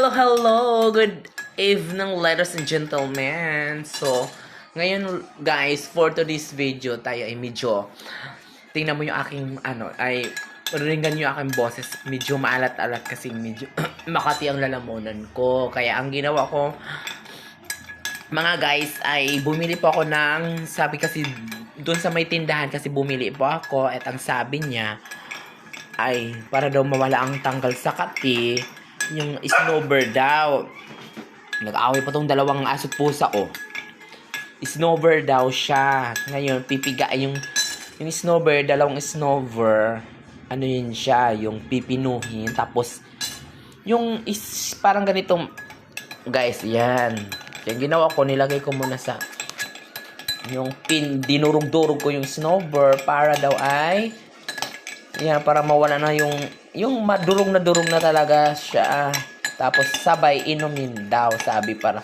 Hello, hello! Good evening, ladies and gentlemen. So, ngayon guys, for today's video, tayo ay medyo, tingnan mo yung aking, ano, ay, ringan yung aking boses. Medyo maalat-alat kasi medyo makati ang lalamunan ko. Kaya ang ginawa ko, mga guys, ay bumili po ako ng, sabi kasi, doon sa may tindahan kasi bumili po ako at ang sabi niya, ay para daw mawala ang tanggal sa kati, yung snowbird daw. Nag-away pa tong dalawang aso't pusa oh. Snowbird daw siya. Ngayon, pipiga yung yung snowbird, dalawang snowbird. Ano yun siya, yung pipinuhin. Tapos, yung is parang ganitong, guys, yan. Yung ginawa ko, nilagay ko muna sa yung pin, dinurog-durog ko yung snowbird para daw ay yan, para mawala na yung yung madurog na durog na talaga siya. Tapos sabay inumin daw, sabi para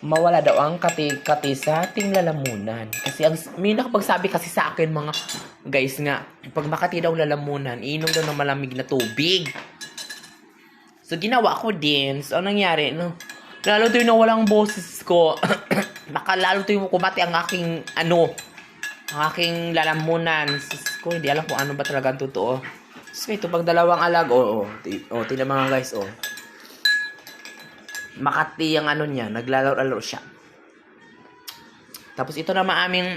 mawala daw ang kati-kati sa ating lalamunan. Kasi ang may nakapagsabi kasi sa akin mga guys nga, pag makati daw lalamunan, inom daw ng malamig na tubig. So ginawa ko din. So anong nangyari, no? Lalo to yung walang boses ko. Nakalalo to yung kumati ang aking ano, ang aking lalamunan. Sus ko, hindi alam kung ano ba talaga ang totoo. So, ito pag dalawang alag, oo, oh, oh, tingnan mga guys, oh. Makati ang ano niya, naglalaro-laro siya. Tapos ito naman aming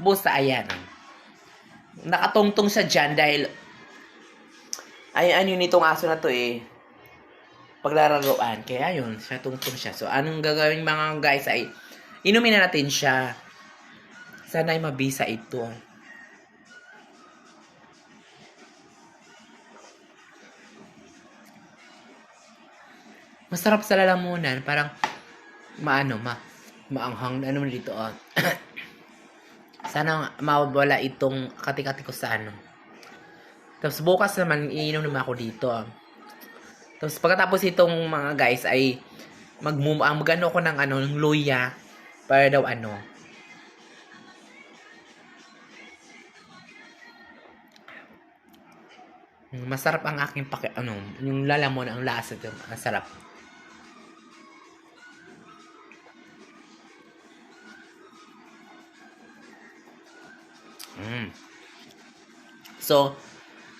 busa, ayan. Nakatungtong siya dyan dahil ay ano yun itong aso na to eh paglararoan. Kaya yun, siya tungtong siya. So, anong gagawin mga guys ay inumin na natin siya. Sana ay mabisa ito. Masarap sa lalamunan. Parang, maano, ma, maanghang, ano dito, oh. Sana mawala itong kati-kati ko sa ano. Tapos bukas naman, iinom naman ako dito. ah. Tapos pagkatapos itong mga guys ay magmum ang magano ko ng ano ng luya para daw ano. Masarap ang aking paki ano, yung lalamon ang lasa ang sarap. Mm. So,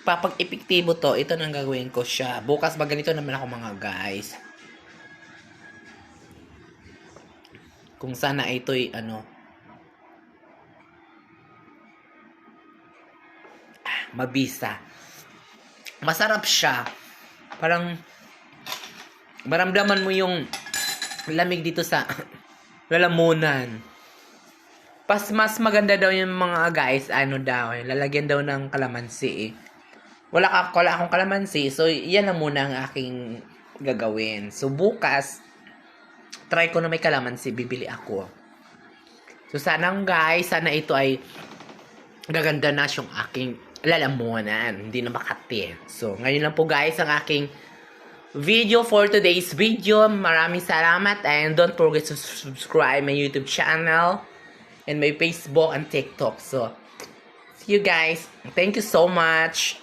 papag epektibo to, ito nang gagawin ko siya. Bukas ba ganito naman ako mga guys. Kung sana ito'y ano, ah, mabisa. Masarap siya. Parang, maramdaman mo yung lamig dito sa lalamunan. Pas mas maganda daw yung mga guys, ano daw, lalagyan daw ng kalamansi eh. Wala, ka, wala akong kalamansi, so yan na muna ang aking gagawin. So bukas, try ko na may kalamansi, bibili ako. So sana guys, sana ito ay gaganda na yung aking lalamunan, hindi na makati. So ngayon lang po guys ang aking video for today's video. Maraming salamat and don't forget to subscribe my YouTube channel and my Facebook and TikTok. So, see you guys. Thank you so much.